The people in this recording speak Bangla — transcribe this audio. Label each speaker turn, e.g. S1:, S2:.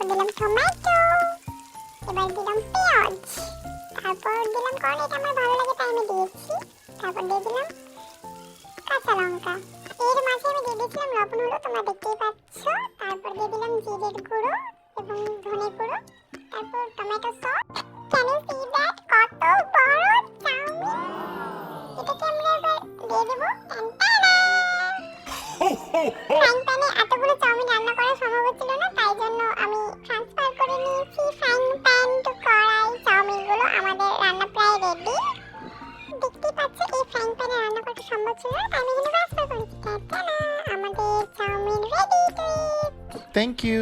S1: তারপর দিলাম টমেটো এবার দিলাম পেঁয়াজ, তারপর দিলাম কারণ এটা আমার ভালো লাগে তাই আমি দিয়েছি। তারপর দিয়ে দিলাম কাঁচা লঙ্কা। এর মাঝে আমি দিয়ে দিয়েছিলাম লবণ হলো তোমরা দেখতেই পাচ্ছ। তারপর দিয়ে দিলাম জিরের গুঁড়ো এবং ধনে গুঁড়ো। তারপর tomato sauce can you see that কত বড় চাউমিন! এটাকে আমরা এবার দিয়ে দেবো টানটানা ফ্রাইং প্যানে নিয়েছি ফ্রাইং প্যান কড়াই, চাউমিনগুলো আমাদের রান্না প্রায় রেডি দেখতে পাচ্ছ, এই ফ্রাইং প্যানে রান্না করতে সম্ভব ছিল না আমি এখানে ট্রান্সফার করেছি। আমাদের chow mein ready to eat
S2: Thank you.